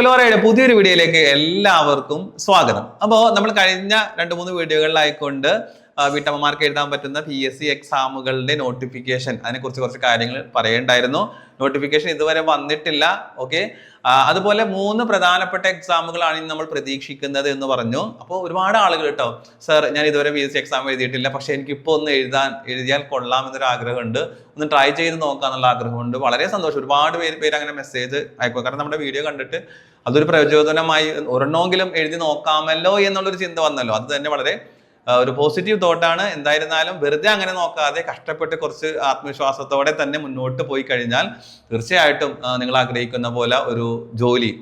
അക്കുലോറയുടെ പുതിയൊരു വീഡിയോയിലേക്ക് എല്ലാവർക്കും സ്വാഗതം. അപ്പോൾ നമ്മൾ കഴിഞ്ഞ രണ്ട് മൂന്ന് വീഡിയോകളിലായിക്കൊണ്ട് വീട്ടമ്മമാർക്ക് എഴുതാൻ പറ്റുന്ന പി എസ് സി എക്സാമുകളുടെ നോട്ടിഫിക്കേഷൻ അതിനെക്കുറിച്ച് കുറച്ച് കാര്യങ്ങൾ പറയേണ്ടായിരുന്നു. നോട്ടിഫിക്കേഷൻ ഇതുവരെ വന്നിട്ടില്ല. ഓക്കെ അതുപോലെ മൂന്ന് പ്രധാനപ്പെട്ട എക്സാമുകളാണ് ഇനി നമ്മൾ പ്രതീക്ഷിക്കുന്നത് എന്ന് പറഞ്ഞു. അപ്പോൾ ഒരുപാട് ആളുകൾ കേട്ടോ സർ ഞാൻ ഇതുവരെ പി എസ് സി എക്സാം എഴുതിയിട്ടില്ല. പക്ഷേ എനിക്ക് ഇപ്പോൾ ഒന്ന് എഴുതാൻ എഴുതിയാൽ കൊള്ളാം എന്നൊരു ആഗ്രഹമുണ്ട്. ഒന്ന് ട്രൈ ചെയ്ത് നോക്കാന്നുള്ള ആഗ്രഹമുണ്ട്. വളരെ സന്തോഷം. ഒരുപാട് പേര് പേര് അങ്ങനെ മെസ്സേജ് അയക്കും. കാരണം നമ്മുടെ വീഡിയോ കണ്ടിട്ട് അതൊരു പ്രചോദനമായി ഒരെണ്ണമെങ്കിലും എഴുതി നോക്കാമല്ലോ എന്നുള്ളൊരു ചിന്ത വന്നല്ലോ. അത് തന്നെ വളരെ ഒരു പോസിറ്റീവ് തോട്ടാണ് എന്തായിരുന്നാലും വെറുതെ അങ്ങനെ നോക്കാതെ കഷ്ടപ്പെട്ട് കുറച്ച് ആത്മവിശ്വാസത്തോടെ തന്നെ മുന്നോട്ട് പോയി കഴിഞ്ഞാൽ തീർച്ചയായിട്ടും നിങ്ങൾ ആഗ്രഹിക്കുന്ന പോലെ ഒരു ജോലി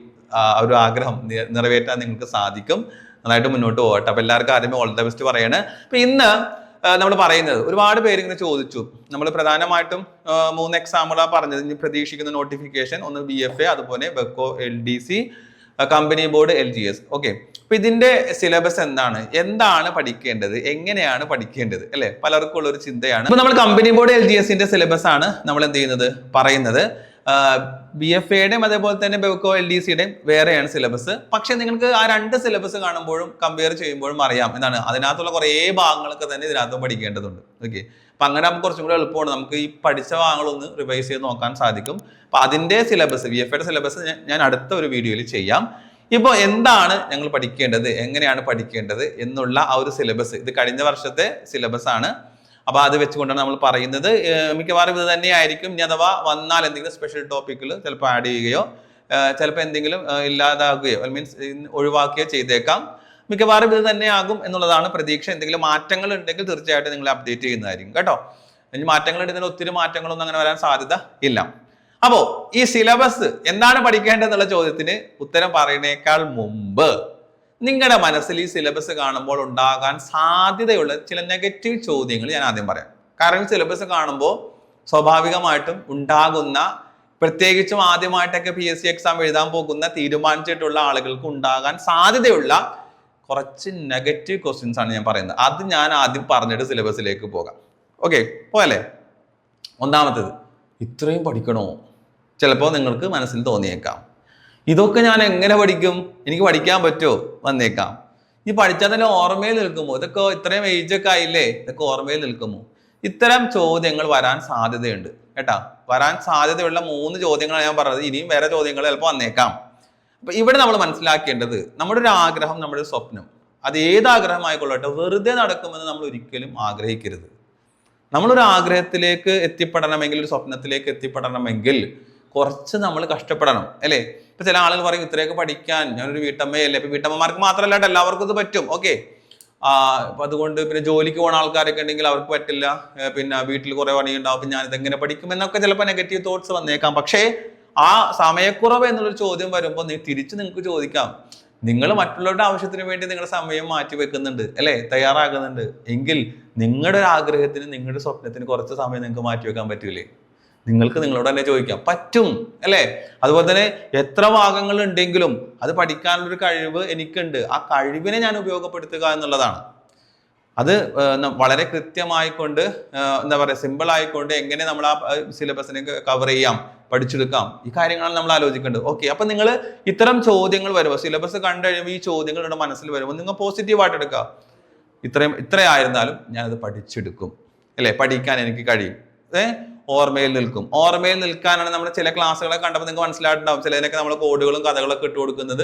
ഒരു ആഗ്രഹം നിറവേറ്റാൻ നിങ്ങൾക്ക് സാധിക്കും. നന്നായിട്ട് മുന്നോട്ട് പോകട്ടെ. അപ്പൊ എല്ലാവർക്കും ആദ്യമേ ഓൾ ദ ബെസ്റ്റ് പറയാണ്. അപ്പൊ ഇന്ന് നമ്മൾ പറയുന്നത് ഒരുപാട് പേര് ഇങ്ങനെ ചോദിച്ചു. നമ്മൾ പ്രധാനമായിട്ടും മൂന്ന് എക്സാമ്പിളാണ് പറഞ്ഞത്. ഇനി പ്രതീക്ഷിക്കുന്ന നോട്ടിഫിക്കേഷൻ ഒന്ന് ബി എഫ് എ അതുപോലെ Bevco L D C company board L G S okay അപ്പൊ ഇതിന്റെ സിലബസ് എന്താണ്? എന്താണ് പഠിക്കേണ്ടത്? എങ്ങനെയാണ് പഠിക്കേണ്ടത്? അല്ലെ? പലർക്കും ഉള്ള ഒരു ചിന്തയാണ്. അപ്പൊ നമ്മൾ കമ്പനി ബോർഡ് എൽ ജി എസിന്റെ സിലബസ് ആണ് നമ്മൾ എന്ത് ചെയ്യുന്നത്? പറയുന്നത്. ബി എഫ് എയുടെയും അതേപോലെ തന്നെ ബെവ്കോ എൽ ഡി സിയുടെയും വേറെയാണ് സിലബസ് പക്ഷെ നിങ്ങൾക്ക് ആ രണ്ട് സിലബസ് കാണുമ്പോഴും കമ്പയർ ചെയ്യുമ്പോഴും അറിയാം. എന്താണ്? അതിനകത്തുള്ള കുറേ ഭാഗങ്ങളൊക്കെ തന്നെ ഇതിനകത്തും പഠിക്കേണ്ടതുണ്ട്. ഓക്കെ അപ്പൊ അങ്ങനെ നമുക്ക് കുറച്ചും കൂടി എളുപ്പമാണ്. നമുക്ക് ഈ പഠിച്ച ഭാഗങ്ങളൊന്ന് റിവൈസ് ചെയ്ത് നോക്കാൻ സാധിക്കും. അപ്പൊ അതിന്റെ സിലബസ് വി എഫ് എയുടെ സിലബസ് ഞാൻ അടുത്ത ഒരു വീഡിയോയിൽ ചെയ്യാം. ഇപ്പോൾ എന്താണ് ഞങ്ങൾ പഠിക്കേണ്ടത്? എങ്ങനെയാണ് പഠിക്കേണ്ടത്? എന്നുള്ള ആ ഒരു സിലബസ് ഇത് കഴിഞ്ഞ വർഷത്തെ സിലബസ് ആണ്. അപ്പോൾ അത് വെച്ചുകൊണ്ടാണ് നമ്മൾ പറയുന്നത്. മിക്കവാറും ഇത് തന്നെയായിരിക്കും ഇനി അഥവാ വന്നാൽ എന്തെങ്കിലും സ്പെഷ്യൽ ടോപ്പിക്കിൽ ചിലപ്പോൾ ആഡ് ചെയ്യുകയോ ചിലപ്പോൾ എന്തെങ്കിലും ഇല്ലാതാകുകയോ. മീൻസ് ഒഴിവാക്കുകയോ ചെയ്തേക്കാം. മിക്കവാറും ഇത് തന്നെയാകും എന്നുള്ളതാണ് പ്രതീക്ഷ. എന്തെങ്കിലും മാറ്റങ്ങൾ ഉണ്ടെങ്കിൽ തീർച്ചയായിട്ടും നിങ്ങൾ അപ്ഡേറ്റ് ചെയ്യുന്നതായിരിക്കും കേട്ടോ. ഇനി മാറ്റങ്ങൾ ഉണ്ടെങ്കിൽ ഒത്തിരി മാറ്റങ്ങളൊന്നും അങ്ങനെ വരാൻ സാധ്യത ഇല്ല. അപ്പോ ഈ സിലബസ് എന്താണ് പഠിക്കേണ്ടതെന്നുള്ള ചോദ്യത്തിന് ഉത്തരം പറയുന്നേക്കാൾ മുമ്പ് നിങ്ങളുടെ മനസ്സിൽ ഈ സിലബസ് കാണുമ്പോൾ ഉണ്ടാകാൻ സാധ്യതയുള്ള ചില നെഗറ്റീവ് ചോദ്യങ്ങൾ ഞാൻ ആദ്യം പറയാം. കാരണം സിലബസ് കാണുമ്പോൾ സ്വാഭാവികമായിട്ടും ഉണ്ടാകുന്ന പ്രത്യേകിച്ചും ആദ്യമായിട്ടൊക്കെ പി എസ് സി എക്സാം എഴുതാൻ പോകുന്ന തീരുമാനിച്ചിട്ടുള്ള ആളുകൾക്ക് ഉണ്ടാകാൻ സാധ്യതയുള്ള കുറച്ച് നെഗറ്റീവ് ക്വസ്റ്റ്യൻസ് ആണ് ഞാൻ പറയുന്നത്. അത് ഞാൻ ആദ്യം പറഞ്ഞിട്ട് സിലബസിലേക്ക് പോകാം. ഓക്കെ പോയല്ലേ ഒന്നാമത്തേത് ഇത്രയും പഠിക്കണോ? ചിലപ്പോൾ നിങ്ങൾക്ക് മനസ്സിൽ തോന്നിയേക്കാം. ഇതൊക്കെ ഞാൻ എങ്ങനെ പഠിക്കും? എനിക്ക് പഠിക്കാൻ പറ്റുമോ? വന്നേക്കാം. ഈ പഠിച്ചാൽ തന്നെ ഓർമ്മയിൽ നിൽക്കുമോ? ഇതൊക്കെ ഇത്രയും ഏജ് ഒക്കെ ആയില്ലേ? ഇതൊക്കെ ഓർമ്മയിൽ നിൽക്കുമോ? ഇത്തരം ചോദ്യങ്ങൾ വരാൻ സാധ്യതയുണ്ട്. കേട്ടാ? വരാൻ സാധ്യതയുള്ള മൂന്ന് ചോദ്യങ്ങളാണ് ഞാൻ പറഞ്ഞത്. ഇനിയും വേറെ ചോദ്യങ്ങൾ ചിലപ്പോൾ വന്നേക്കാം. അപ്പൊ ഇവിടെ നമ്മൾ മനസ്സിലാക്കേണ്ടത് നമ്മുടെ ഒരു ആഗ്രഹം നമ്മുടെ സ്വപ്നം. അത് ഏത് ആഗ്രഹമായിക്കൊള്ളട്ടെ വെറുതെ നടക്കുമെന്ന് നമ്മൾ ഒരിക്കലും ആഗ്രഹിക്കരുത്. നമ്മളൊരു ആഗ്രഹത്തിലേക്ക് എത്തിപ്പെടണമെങ്കിൽ ഒരു സ്വപ്നത്തിലേക്ക് എത്തിപ്പെടണമെങ്കിൽ കുറച്ച് നമ്മൾ കഷ്ടപ്പെടണം അല്ലേ? ഇപ്പൊ ചില ആളുകൾ പറയും ഇത്രയൊക്കെ പഠിക്കാൻ ഞാനൊരു വീട്ടമ്മയല്ലേ ഇപ്പൊ വീട്ടമ്മമാർക്ക് മാത്രമല്ല എല്ലാവർക്കും ഇത് പറ്റും. ഓക്കെ. അപ്പൊ അതുകൊണ്ട് പിന്നെ ജോലിക്ക് പോകുന്ന ആൾക്കാരൊക്കെ ഉണ്ടെങ്കിൽ അവർക്ക് പറ്റില്ല. പിന്നെ വീട്ടിൽ കുറെ പണിയുണ്ടാവും അപ്പൊ ഞാൻ ഇതെങ്ങനെ പഠിക്കും എന്നൊക്കെ ചിലപ്പോൾ നെഗറ്റീവ് തോട്ട്സ് വന്നേക്കാം. പക്ഷേ ആ സമയക്കുറവ് എന്നുള്ളൊരു ചോദ്യം വരുമ്പോൾ നീ തിരിച്ച് നിങ്ങൾക്ക് ചോദിക്കാം. നിങ്ങൾ മറ്റുള്ളവരുടെ ആവശ്യത്തിന് വേണ്ടി നിങ്ങളുടെ സമയം മാറ്റി വെക്കുന്നുണ്ട് അല്ലേ? തയ്യാറാകുന്നുണ്ട്. എങ്കിൽ നിങ്ങളുടെ ഒരു ആഗ്രഹത്തിന് നിങ്ങളുടെ സ്വപ്നത്തിന് കുറച്ച് സമയം നിങ്ങൾക്ക് മാറ്റി വെക്കാൻ പറ്റൂലേ? നിങ്ങൾക്ക് നിങ്ങളോട് തന്നെ ചോദിക്കാം? പറ്റും അല്ലേ? അതുപോലെ തന്നെ എത്ര ഭാഗങ്ങൾ ഉണ്ടെങ്കിലും അത് പഠിക്കാനുള്ളൊരു കഴിവ് എനിക്കുണ്ട്. ആ കഴിവിനെ ഞാൻ ഉപയോഗപ്പെടുത്തുക എന്നുള്ളതാണ്. അത് വളരെ കൃത്യമായിക്കൊണ്ട് എന്താ പറയുക സിമ്പിൾ ആയിക്കൊണ്ട് എങ്ങനെ നമ്മൾ ആ സിലബസിനെ കവർ ചെയ്യാം. പഠിച്ചെടുക്കാം. ഈ കാര്യങ്ങളാണ് നമ്മൾ ആലോചിക്കേണ്ടത്. ഓക്കെ അപ്പൊ നിങ്ങൾ ഇത്തരം ചോദ്യങ്ങൾ വരുമ്പോൾ സിലബസ് കണ്ടു കഴിയുമ്പോൾ ഈ ചോദ്യങ്ങൾ നിങ്ങളുടെ മനസ്സിൽ വരുമ്പോൾ നിങ്ങൾ പോസിറ്റീവായിട്ട് എടുക്കുക. ഇത്രയും ഇത്രയായിരുന്നാലും ഞാനത് പഠിച്ചെടുക്കും. അല്ലേ? പഠിക്കാൻ എനിക്ക് കഴിയും. ഏ? ഓർമ്മയിൽ നിൽക്കും. ഓർമ്മയിൽ നിൽക്കാനാണ് നമ്മൾ ചില ക്ലാസ്സുകളൊക്കെ കണ്ടപ്പോൾ നിങ്ങൾക്ക് മനസ്സിലായിട്ടുണ്ടാവും. ചിലതിനൊക്കെ നമ്മൾ കോഡുകളും കഥകളൊക്കെ ഇട്ട് കൊടുക്കുന്നത്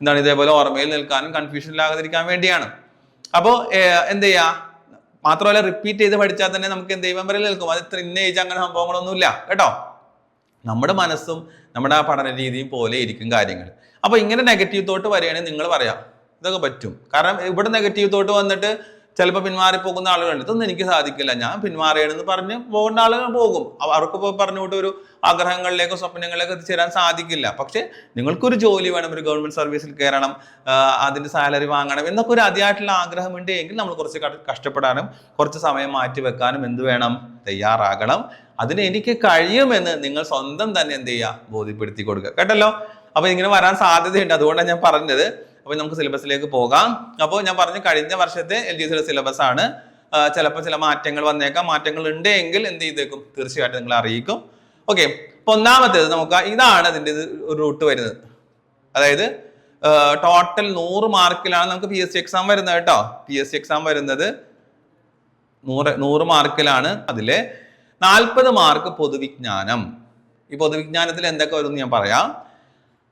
എന്താണ് ഇതേപോലെ ഓർമ്മയിൽ നിൽക്കാനും കൺഫ്യൂഷനിലാകാതിരിക്കാൻ വേണ്ടിയാണ്. അപ്പോൾ എന്ത് ചെയ്യാ? മാത്രമല്ല റിപ്പീറ്റ് ചെയ്ത് പഠിച്ചാൽ തന്നെ നമുക്ക് എന്ത് മെമ്മറിയിൽ നിൽക്കും. അത് ഇത്ര ഇന്ന ഏജ് അങ്ങനെ സംഭവങ്ങളൊന്നുമില്ല. കേട്ടോ? നമ്മുടെ മനസ്സും നമ്മുടെ ആ പഠന രീതിയും പോലെ ഇരിക്കും കാര്യങ്ങൾ. അപ്പോൾ ഇങ്ങനെ നെഗറ്റീവ് തോട്ട് വരികയാണെങ്കിൽ നിങ്ങൾ പറയാം ഇതൊക്കെ പറ്റും. കാരണം ഇവിടെ നെഗറ്റീവ് തോട്ട് വന്നിട്ട് ചിലപ്പോൾ പിന്മാറിപ്പോകുന്ന ആളുകളുണ്ട്. ഇതൊന്നും എനിക്ക് സാധിക്കില്ല. ഞാൻ പിന്മാറിയണമെന്ന് പറഞ്ഞ് പോകുന്ന ആളുകൾ പോകും. അവർക്ക് പോയി പറഞ്ഞുകൊണ്ട് ഒരു ആഗ്രഹങ്ങളിലേക്കോ സ്വപ്നങ്ങളിലേക്കോ എത്തിച്ചേരാൻ സാധിക്കില്ല. പക്ഷേ നിങ്ങൾക്കൊരു ജോലി വേണം ഒരു ഗവൺമെന്റ് സർവീസിൽ കയറണം അതിന്റെ സാലറി വാങ്ങണം എന്നൊക്കെ ഒരു അതിയായിട്ടുള്ള ആഗ്രഹമുണ്ട് എങ്കിൽ നമ്മൾ കുറച്ച് കഷ്ടപ്പെടാനും കുറച്ച് സമയം മാറ്റി വെക്കാനും എന്ത് വേണം? തയ്യാറാകണം. അതിന് എനിക്ക് കഴിയുമെന്ന് നിങ്ങൾ സ്വന്തം തന്നെ എന്ത് ചെയ്യുക? ബോധ്യപ്പെടുത്തി കൊടുക്കുക. കേട്ടല്ലോ? അപ്പൊ ഇങ്ങനെ വരാൻ സാധ്യതയുണ്ട്. അതുകൊണ്ടാണ് ഞാൻ പറഞ്ഞത്. അപ്പൊ നമുക്ക് സിലബസിലേക്ക് പോകാം. അപ്പോൾ ഞാൻ പറഞ്ഞു കഴിഞ്ഞ വർഷത്തെ എൽ ജി സിയുടെ സിലബസ് ആണ്. ചിലപ്പോൾ ചില മാറ്റങ്ങൾ വന്നേക്കാം. മാറ്റങ്ങൾ ഉണ്ട് എങ്കിൽ എന്ത് ചെയ്തേക്കും? തീർച്ചയായിട്ടും നിങ്ങൾ അറിയിക്കും. ഓക്കെ അപ്പൊ ഒന്നാമത്തേത് നമുക്ക് ഇതാണ് അതിന്റെ റൂട്ട് വരുന്നത്. അതായത് ടോട്ടൽ നൂറ് മാർക്കിലാണ് നമുക്ക് പി എസ് സി എക്സാം വരുന്നത് കേട്ടോ. പി എസ് സി എക്സാം വരുന്നത് നൂറ് നൂറ് മാർക്കിലാണ് അതിൽ നാൽപ്പത് മാർക്ക് പൊതുവിജ്ഞാനം. ഈ പൊതുവിജ്ഞാനത്തിൽ എന്തൊക്കെ വരും ഞാൻ പറയാം.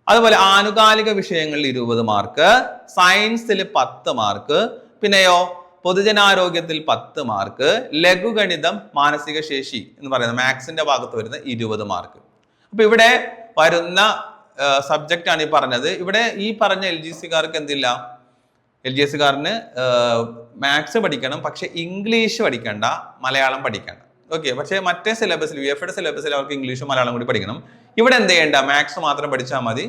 അതുപോലെ ആനുകാലിക വിഷയങ്ങളിൽ ഇരുപത് മാർക്ക് സയൻസിൽ പത്ത് മാർക്ക് പിന്നെയോ പൊതുജനാരോഗ്യത്തിൽ പത്ത് മാർക്ക് ലഘുഗണിതം മാനസിക ശേഷി എന്ന് പറയുന്നത് മാത്സിന്റെ ഭാഗത്ത് വരുന്ന ഇരുപത് മാർക്ക് അപ്പൊ ഇവിടെ വരുന്ന സബ്ജക്റ്റ് ആണ് ഈ പറഞ്ഞത്. ഇവിടെ ഈ പറഞ്ഞ എൽ ജി സിക്കാർക്ക് എന്തില്ല? എൽ ജി എസ് എസ്സുകാരന് മാത്സ് പഠിക്കണം പക്ഷെ ഇംഗ്ലീഷ് പഠിക്കണ്ട മലയാളം പഠിക്കണ്ട. ഓക്കെ പക്ഷേ മറ്റേ സിലബസിൽ യു എഫ് സിലബസിൽ അവർക്ക് ഇംഗ്ലീഷും മലയാളം കൂടി പഠിക്കണം. ഇവിടെ എന്ത് ചെയ്യേണ്ട? മാത്സ് മാത്രം പഠിച്ചാൽ മതി.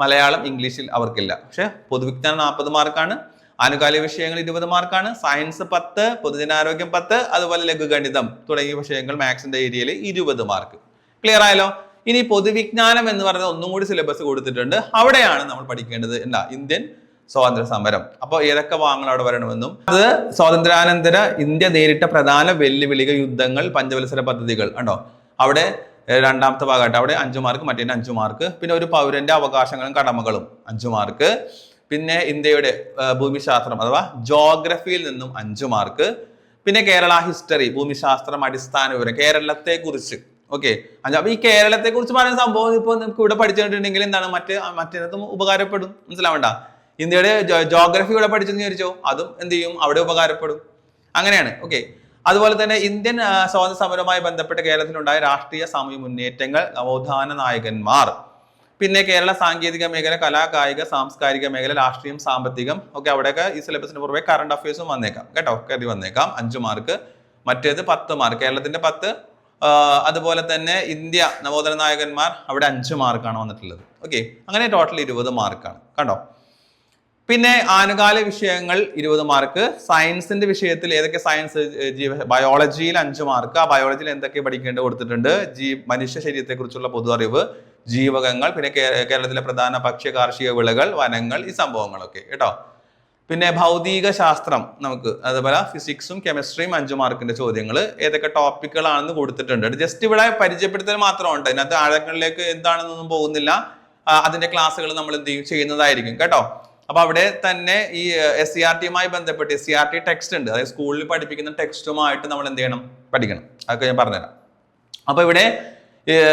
മലയാളം ഇംഗ്ലീഷിൽ അവർക്കില്ല. പക്ഷെ പൊതുവിജ്ഞാനം നാൽപ്പത് മാർക്കാണ് ആനുകാലിക വിഷയങ്ങൾ ഇരുപത് മാർക്കാണ് സയൻസ് പത്ത് പൊതുജനാരോഗ്യം പത്ത് അതുപോലെ ലഘുഗണിതം തുടങ്ങിയ വിഷയങ്ങൾ മാത്സിന്റെ ഏരിയയിൽ ഇരുപത് മാർക്ക് ക്ലിയർ ആയല്ലോ? ഇനി പൊതുവിജ്ഞാനം എന്ന് പറയുന്നത് ഒന്നും കൂടി സിലബസ് കൊടുത്തിട്ടുണ്ട്. അവിടെയാണ് നമ്മൾ പഠിക്കേണ്ടത്. എന്താ? ഇന്ത്യൻ സ്വാതന്ത്ര്യ സമരം അപ്പോൾ ഏതൊക്കെ ഭാഗങ്ങൾ അവിടെ വരണമെന്നും. അത് സ്വാതന്ത്ര്യാനന്തര ഇന്ത്യ നേരിട്ട പ്രധാന വെല്ലുവിളികൾ യുദ്ധങ്ങൾ പഞ്ചവത്സര പദ്ധതികൾ. ഉണ്ടോ അവിടെ രണ്ടാമത്തെ ഭാഗമായിട്ട് അവിടെ അഞ്ചു മാർക്ക് മറ്റേ അഞ്ചു മാർക്ക്. പിന്നെ ഒരു പൗരന്റെ അവകാശങ്ങളും കടമകളും അഞ്ചു മാർക്ക്. പിന്നെ ഇന്ത്യയുടെ ഭൂമിശാസ്ത്രം അഥവാ ജോഗ്രഫിയിൽ നിന്നും അഞ്ചു മാർക്ക്. പിന്നെ കേരള ഹിസ്റ്ററി ഭൂമിശാസ്ത്രം അടിസ്ഥാന വിവരം കേരളത്തെ കുറിച്ച് ഓക്കെ അപ്പൊ ഈ കേരളത്തെ കുറിച്ച് പറയുന്ന സംഭവം ഇപ്പൊ നമുക്ക് ഇവിടെ പഠിച്ചിട്ടുണ്ടെങ്കിൽ എന്താണ്? മറ്റേ മറ്റേതും ഉപകാരപ്പെടും. മനസ്സിലാവണ്ട? ഇന്ത്യയുടെ ജോഗ്രഫി ഇവിടെ പഠിച്ചെന്ന് വിചാരിച്ചോ? അതും എന്ത് ചെയ്യും? അവിടെ ഉപകാരപ്പെടും. അങ്ങനെയാണ്. ഓക്കെ അതുപോലെ തന്നെ ഇന്ത്യൻ സ്വാതന്ത്ര്യ സമരവുമായി ബന്ധപ്പെട്ട് കേരളത്തിലുണ്ടായ രാഷ്ട്രീയ സാമൂഹ്യ മുന്നേറ്റങ്ങൾ നവോത്ഥാന നായകന്മാർ. പിന്നെ കേരള സാങ്കേതിക മേഖല കലാ കായിക സാംസ്കാരിക മേഖല രാഷ്ട്രീയം സാമ്പത്തികം ഒക്കെ അവിടെയൊക്കെ ഈ സിലബസിന് പുറമെ കറണ്ട് അഫയേഴ്സും വന്നേക്കാം. കേട്ടോ? കരുതി വന്നേക്കാം. അഞ്ചു മാർക്ക് മറ്റേത് പത്ത് മാർക്ക് കേരളത്തിന്റെ പത്ത്. അതുപോലെ തന്നെ ഇന്ത്യ നവോത്ഥാന നായകന്മാർ അവിടെ അഞ്ച് മാർക്കാണ് വന്നിട്ടുള്ളത്. ഓക്കെ അങ്ങനെ ടോട്ടൽ ഇരുപത് മാർക്കാണ് കണ്ടോ? പിന്നെ ആനുകാല വിഷയങ്ങൾ ഇരുപത് മാർക്ക് സയൻസിന്റെ വിഷയത്തിൽ ഏതൊക്കെ സയൻസ് ജീവ ബയോളജിയിൽ അഞ്ച് മാർക്ക് ആ ബയോളജിയിൽ എന്തൊക്കെ പഠിക്കേണ്ടത് കൊടുത്തിട്ടുണ്ട്? ജീ മനുഷ്യ ശരീരത്തെ കുറിച്ചുള്ള പൊതു അറിവ് ജീവകങ്ങൾ പിന്നെ കേരളത്തിലെ പ്രധാന ഭക്ഷ്യ കാർഷിക വിളകൾ വനങ്ങൾ ഈ സംഭവങ്ങളൊക്കെ. കേട്ടോ? പിന്നെ ഭൗതിക ശാസ്ത്രം നമുക്ക് അതുപോലെ ഫിസിക്സും കെമിസ്ട്രിയും അഞ്ച് മാർക്കിന്റെ ചോദ്യങ്ങൾ. ഏതൊക്കെ ടോപ്പിക്കുകളാണെന്ന് കൊടുത്തിട്ടുണ്ട്. ജസ്റ്റ് ഇവിടെ പരിചയപ്പെടുത്തൽ മാത്രമുണ്ട്. അതിനകത്ത് ആഴങ്ങളിലേക്ക് എന്താണെന്നൊന്നും പോകുന്നില്ല. അതിന്റെ ക്ലാസ്സുകൾ നമ്മൾ എന്ത് ചെയ്യും? ചെയ്യുന്നതായിരിക്കും. കേട്ടോ? അപ്പൊ അവിടെ തന്നെ ഈ എസ് സി ആർ ടിയുമായി ബന്ധപ്പെട്ട് S C R T text ഉണ്ട്. അതായത് സ്കൂളിൽ പഠിപ്പിക്കുന്ന ടെക്സ്റ്റുമായിട്ട് നമ്മൾ എന്ത് ചെയ്യണം? പഠിക്കണം. അതൊക്കെ ഞാൻ പറഞ്ഞുതരാം. അപ്പൊ ഇവിടെ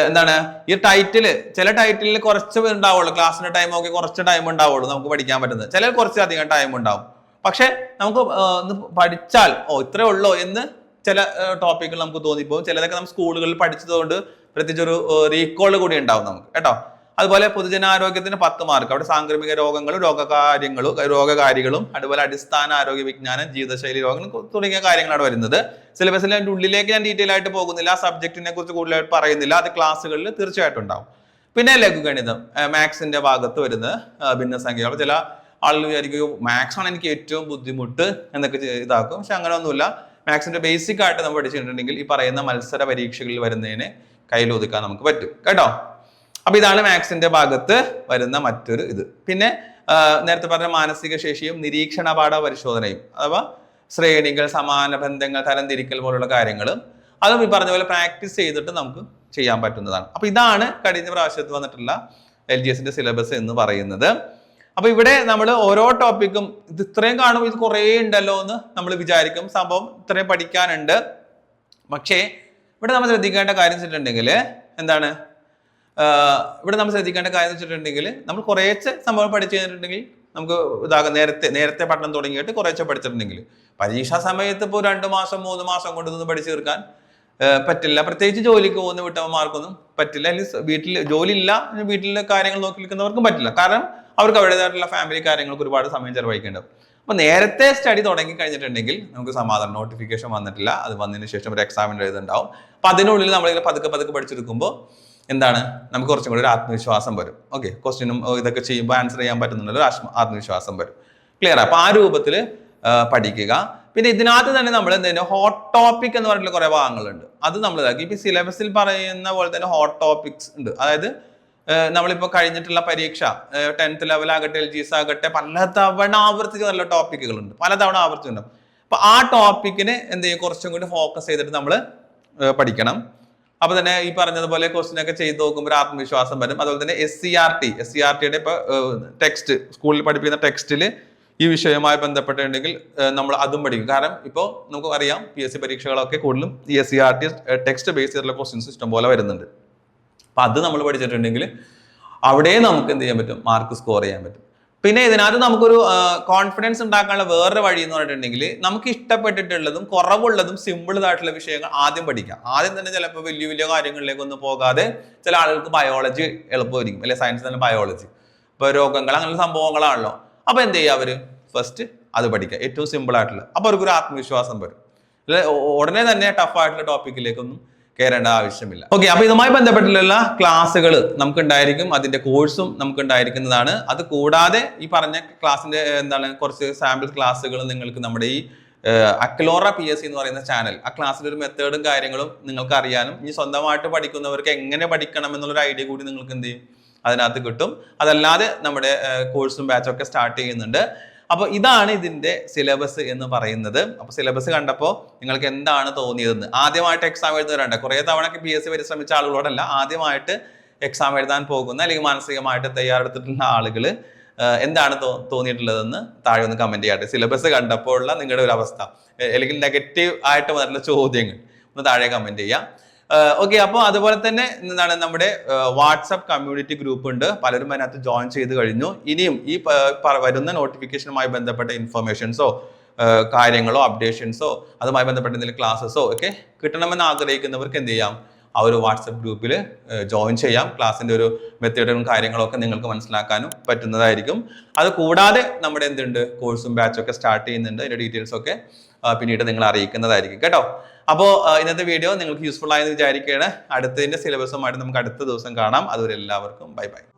എന്താണ്? ഈ ടൈറ്റിൽ ചില ടൈറ്റിലിൽ കുറച്ച് ഉണ്ടാവുള്ളൂ. ക്ലാസ്സിന്റെ ടൈം ഒക്കെ കുറച്ച് ടൈം ഉണ്ടാവുള്ളൂ നമുക്ക് പഠിക്കാൻ പറ്റുന്നത്. ചില കുറച്ച് അധികം ടൈം ഉണ്ടാവും. പക്ഷെ നമുക്ക് പഠിച്ചാൽ ഓ ഇത്രേ ഉള്ളോ എന്ന് ചില ടോപ്പിക്കുകൾ നമുക്ക് തോന്നിപ്പോകും. ചിലതൊക്കെ നമ്മൾ സ്കൂളുകളിൽ പഠിച്ചതുകൊണ്ട് പ്രത്യേകിച്ച് ഒരു റീകോൾ കൂടി ഉണ്ടാവും നമുക്ക്. കേട്ടോ? അതുപോലെ പൊതുജനാരോഗ്യത്തിന് പത്ത് മാർക്ക്. അവിടെ സാംക്രമിക രോഗങ്ങളും രോഗകാര്യങ്ങളും രോഗകാര്യങ്ങളും അതുപോലെ അടിസ്ഥാന ആരോഗ്യ വിജ്ഞാനം ജീവിതശൈലി രോഗങ്ങൾ തുടങ്ങിയ കാര്യങ്ങളാണ് വരുന്നത്. അതിന്റെ ഉള്ളിലേക്ക് ഞാൻ ഡീറ്റെയിൽ ആയിട്ട് പോകുന്നില്ല. സബ്ജക്റ്റിനെ കുറിച്ച് കൂടുതലായിട്ട് പറയുന്നില്ല. അത് ക്ലാസ്സുകളിൽ തീർച്ചയായിട്ടും ഉണ്ടാവും. പിന്നെ ലഘുഗണിതം മാത്സിന്റെ ഭാഗത്ത് വരുന്ന ഭിന്നസംഖ്യകൾ ചില ആളുകൾ വിചാരിക്കും മാത്സ് ആണ് എനിക്ക് ഏറ്റവും ബുദ്ധിമുട്ട് എന്നൊക്കെ ഇതാക്കും. പക്ഷെ അങ്ങനെ ഒന്നുമില്ല. മാത്സിന്റെ ബേസിക് ആയിട്ട് നമ്മൾ പഠിച്ചിട്ടുണ്ടെങ്കിൽ ഈ പറയുന്ന മത്സര പരീക്ഷകളിൽ വരുന്നതിന് കയ്യിലൊതുക്കാൻ നമുക്ക് പറ്റും. കേട്ടോ? അപ്പൊ ഇതാണ് മാത്സിന്റെ ഭാഗത്ത് വരുന്ന മറ്റൊരു ഇത്. പിന്നെ നേരത്തെ പറഞ്ഞ മാനസിക ശേഷിയും നിരീക്ഷണ പാഠ പരിശോധനയും അഥവാ ശ്രേണികൾ സമാന ബന്ധങ്ങൾ തരംതിരിക്കൽ പോലുള്ള കാര്യങ്ങൾ അതും ഈ പറഞ്ഞ പോലെ പ്രാക്ടീസ് ചെയ്തിട്ട് നമുക്ക് ചെയ്യാൻ പറ്റുന്നതാണ്. അപ്പൊ ഇതാണ് കഴിഞ്ഞ പ്രാവശ്യത്ത് വന്നിട്ടുള്ള എൽ ജി സിലബസ് എന്ന് പറയുന്നത്. അപ്പൊ ഇവിടെ നമ്മൾ ഓരോ ടോപ്പിക്കും ഇത് ഇത്രയും കാണുമ്പോൾ ഇത് കുറേ ഉണ്ടല്ലോ എന്ന് നമ്മൾ വിചാരിക്കും. സംഭവം ഇത്രയും പഠിക്കാനുണ്ട്. പക്ഷേ ഇവിടെ നമ്മൾ ശ്രദ്ധിക്കേണ്ട കാര്യം വെച്ചിട്ടുണ്ടെങ്കിൽ എന്താണ്? ഇവിടെ നമ്മൾ ശ്രദ്ധിക്കേണ്ട കാര്യം വെച്ചിട്ടുണ്ടെങ്കിൽ നമ്മൾ കുറേശ്ശെ സംഭവം പഠിച്ചു കഴിഞ്ഞിട്ടുണ്ടെങ്കിൽ നമുക്ക് ഇതാകും. നേരത്തെ നേരത്തെ പഠനം തുടങ്ങിയിട്ട് കുറേശ്ശെ പഠിച്ചിട്ടുണ്ടെങ്കിൽ. പരീക്ഷാ സമയത്ത് ഇപ്പോൾ രണ്ട് മാസം മൂന്ന് മാസം കൊണ്ട് ഇതൊന്നും പഠിച്ചു തീർക്കാൻ പറ്റില്ല. പ്രത്യേകിച്ച് ജോലിക്ക് പോകുന്ന വീട്ടമ്മമാർക്കൊന്നും പറ്റില്ല. അല്ലെങ്കിൽ വീട്ടിൽ ജോലി ഇല്ല വീട്ടിലെ കാര്യങ്ങൾ നോക്കി നിൽക്കുന്നവർക്കും പറ്റില്ല. കാരണം അവർക്ക് അവരുടേതായിട്ടുള്ള ഫാമിലി കാര്യങ്ങൾക്ക് ഒരുപാട് സമയം ചെലവഴിക്കേണ്ടത്. അപ്പോൾ നേരത്തെ സ്റ്റഡി തുടങ്ങി കഴിഞ്ഞിട്ടുണ്ടെങ്കിൽ നമുക്ക് സമാധാനം നോട്ടിഫിക്കേഷൻ വന്നിട്ടില്ല. അത് വന്നതിന് ശേഷം ഒരു എക്സാമിന്റെ എഴുതുണ്ടാവും അപ്പൊ അതിനുള്ളിൽ നമ്മളിങ്ങനെ പതുക്കെ പതുക്കെ പഠിച്ചെടുക്കുമ്പോൾ എന്താണ്? നമുക്ക് കുറച്ചും കൂടി ഒരു ആത്മവിശ്വാസം വരും. ഓക്കെ ക്വസ്റ്റ്യനും ഇതൊക്കെ ചെയ്യുമ്പോൾ ആൻസർ ചെയ്യാൻ പറ്റുന്നുണ്ടല്ലോ ആത്മവിശ്വാസം വരും. ക്ലിയർ അപ്പോൾ ആ രൂപത്തിൽ പഠിക്കുക. പിന്നെ ഇതിനകത്ത് തന്നെ നമ്മൾ എന്തെങ്കിലും ഹോട്ട് ടോപ്പിക് എന്ന് പറഞ്ഞിട്ടുള്ള കുറേ ഭാഗങ്ങളുണ്ട്. അത് നമ്മൾ ഇതാക്കി. ഇപ്പോൾ സിലബസിൽ പറയുന്ന പോലെ തന്നെ ഹോട്ട് ടോപ്പിക്സ് ഉണ്ട്. അതായത് നമ്മളിപ്പോൾ നമ്മളിപ്പോ കഴിഞ്ഞിട്ടുള്ള പരീക്ഷ ടെൻത്ത് ലെവൽ ആകട്ടെ എൽ എസ് ആകട്ടെ പലതവണ ആവർത്തിച്ച് നല്ല ടോപ്പിക്കുകളുണ്ട് പലതവണ ആവർത്തിച്ചുണ്ടാവും അപ്പോൾ ആ ടോപ്പിക്കിന് എന്ത് ചെയ്യും? കുറച്ചും കൂടി ഫോക്കസ് ചെയ്തിട്ട് നമ്മൾ പഠിക്കണം. അപ്പൊ തന്നെ ഈ പറഞ്ഞതുപോലെ ക്വസ്റ്റ്യൻ ഒക്കെ ചെയ്ത് നോക്കുമ്പോൾ ഒരു ആത്മവിശ്വാസം വരും. അതുപോലെ തന്നെ S C R T S C R ടിയുടെ ഇപ്പൊ ടെക്സ്റ്റ് സ്കൂളിൽ പഠിപ്പിക്കുന്ന ടെക്സ്റ്റിൽ ഈ വിഷയവുമായി ബന്ധപ്പെട്ടിട്ടുണ്ടെങ്കിൽ നമ്മൾ അതും പഠിക്കും. കാരണം ഇപ്പോൾ നമുക്ക് അറിയാം പി എസ് സി പരീക്ഷകളൊക്കെ കൂടുതലും ഈ S C R T text base ചെയ്തിട്ടുള്ള ക്വസ്റ്റ്യൻസ് ഇഷ്ടം പോലെ വരുന്നുണ്ട്. അപ്പൊ അത് നമ്മൾ പഠിച്ചിട്ടുണ്ടെങ്കിൽ അവിടെ നമുക്ക് എന്ത് ചെയ്യാൻ പറ്റും? മാർക്ക് സ്കോർ ചെയ്യാൻ പറ്റും. പിന്നെ ഇതിനകത്ത് നമുക്കൊരു കോൺഫിഡൻസ് ഉണ്ടാക്കാനുള്ള വേറൊരു വഴി എന്ന് പറഞ്ഞിട്ടുണ്ടെങ്കിൽ നമുക്ക് ഇഷ്ടപ്പെട്ടിട്ടുള്ളതും കുറവുള്ളതും സിമ്പിൾ ആയിട്ടുള്ള വിഷയങ്ങൾ ആദ്യം പഠിക്കാം. ആദ്യം തന്നെ ചിലപ്പോൾ വലിയ വലിയ കാര്യങ്ങളിലേക്കൊന്നും പോകാതെ ചില ആളുകൾക്ക് ബയോളജി എളുപ്പമായിരിക്കും. അല്ലെ സയൻസ് തന്നെ ബയോളജി ഇപ്പോൾ രോഗങ്ങൾ അങ്ങനെയുള്ള സംഭവങ്ങളാണല്ലോ. അപ്പോൾ എന്ത് ചെയ്യുക അവർ ഫസ്റ്റ് അത് പഠിക്കുക. ഏറ്റവും സിമ്പിൾ ആയിട്ടുള്ള. അപ്പോൾ അവർക്കൊരു ആത്മവിശ്വാസം വരും. അല്ലെ ഉടനെ തന്നെ ടഫ് ആയിട്ടുള്ള ടോപ്പിക്കിലേക്കൊന്നും കയറേണ്ട ആവശ്യമില്ല. ഓക്കെ അപ്പൊ ഇതുമായി ബന്ധപ്പെട്ടുള്ള ക്ലാസ്സുകൾ നമുക്ക് ഉണ്ടായിരിക്കും അതിന്റെ കോഴ്സും നമുക്ക് ഉണ്ടായിരിക്കുന്നതാണ് അത് കൂടാതെ ഈ പറഞ്ഞ ക്ലാസ്സിന്റെ എന്താണ് കുറച്ച് സാമ്പിൾ ക്ലാസ്സുകൾ നിങ്ങൾക്ക് നമ്മുടെ ഈ അക്ലോറ പി എസ് സി എന്ന് പറയുന്ന ചാനൽ ആ ക്ലാസ്സിലെ ഒരു മെത്തേഡും കാര്യങ്ങളും നിങ്ങൾക്ക് അറിയാനും ഇനി സ്വന്തമായിട്ട് പഠിക്കുന്നവർക്ക് എങ്ങനെ പഠിക്കണം എന്നുള്ളൊരു ഐഡിയ കൂടി നിങ്ങൾക്ക് എന്ത് ചെയ്യും? അതിനകത്ത് കിട്ടും. അതല്ലാതെ നമ്മുടെ കോഴ്സും ബാച്ചും ഒക്കെ സ്റ്റാർട്ട് ചെയ്യുന്നുണ്ട്. അപ്പോൾ ഇതാണ് ഇതിന്റെ സിലബസ് എന്ന് പറയുന്നത്. അപ്പോൾ സിലബസ് കണ്ടപ്പോൾ നിങ്ങൾക്ക് എന്താണ് തോന്നിയതെന്ന്? ആദ്യമായിട്ട് എക്സാം എഴുതുന്നവരുണ്ട് കുറേ തവണ പി എസ് സി പരിശ്രമിച്ച ആളുകളോടല്ല ആദ്യമായിട്ട് എക്സാം എഴുതാൻ പോകുന്ന അല്ലെങ്കിൽ മാനസികമായിട്ട് തയ്യാറെടുത്തിട്ടുള്ള ആളുകൾ എന്താണ് തോ തോന്നിയിട്ടുള്ളതെന്ന് താഴെ ഒന്ന് കമന്റ് ചെയ്യട്ടെ. സിലബസ് കണ്ടപ്പോൾ ഉള്ള നിങ്ങളുടെ ഒരു അവസ്ഥ അല്ലെങ്കിൽ നെഗറ്റീവ് ആയിട്ട് വന്നിട്ടുള്ള ചോദ്യങ്ങൾ ഒന്ന് താഴെ കമന്റ് ചെയ്യാം. ഓക്കെ അപ്പോൾ അതുപോലെ തന്നെ എന്താണ് നമ്മുടെ വാട്സപ്പ് കമ്മ്യൂണിറ്റി ഗ്രൂപ്പ് ഉണ്ട്. പലരും അതിനകത്ത് ജോയിൻ ചെയ്ത് കഴിഞ്ഞു. ഇനിയും ഈ വരുന്ന നോട്ടിഫിക്കേഷനുമായി ബന്ധപ്പെട്ട ഇൻഫർമേഷൻസോ കാര്യങ്ങളോ അപ്ഡേഷൻസോ അതുമായി ബന്ധപ്പെട്ട എന്തെങ്കിലും ക്ലാസ്സസോ ഒക്കെ കിട്ടണമെന്ന് ആഗ്രഹിക്കുന്നവർക്ക് എന്ത് ചെയ്യാം? ആ ഒരു വാട്സപ്പ് ഗ്രൂപ്പിൽ ജോയിൻ ചെയ്യാം. ക്ലാസ്സിന്റെ ഒരു മെത്തേഡും കാര്യങ്ങളൊക്കെ നിങ്ങൾക്ക് മനസ്സിലാക്കാനും പറ്റുന്നതായിരിക്കും. അത് കൂടാതെ നമ്മുടെ എന്തുണ്ട്? കോഴ്സും ബാച്ചും ഒക്കെ സ്റ്റാർട്ട് ചെയ്യുന്നുണ്ട്. അതിന്റെ ഡീറ്റെയിൽസ് ഒക്കെ പിന്നീട് നിങ്ങൾ അറിയിക്കുന്നതായിരിക്കും. കേട്ടോ? അപ്പോൾ ഇന്നത്തെ വീഡിയോ നിങ്ങൾക്ക് യൂസ്ഫുൾ ആയെന്ന് വിചാരിക്കുകയാണ്. അടുത്തതിന്റെ സിലബസുമായിട്ട് നമുക്ക് അടുത്ത ദിവസം കാണാം. അതുവരെ എല്ലാവർക്കും ബൈ ബൈ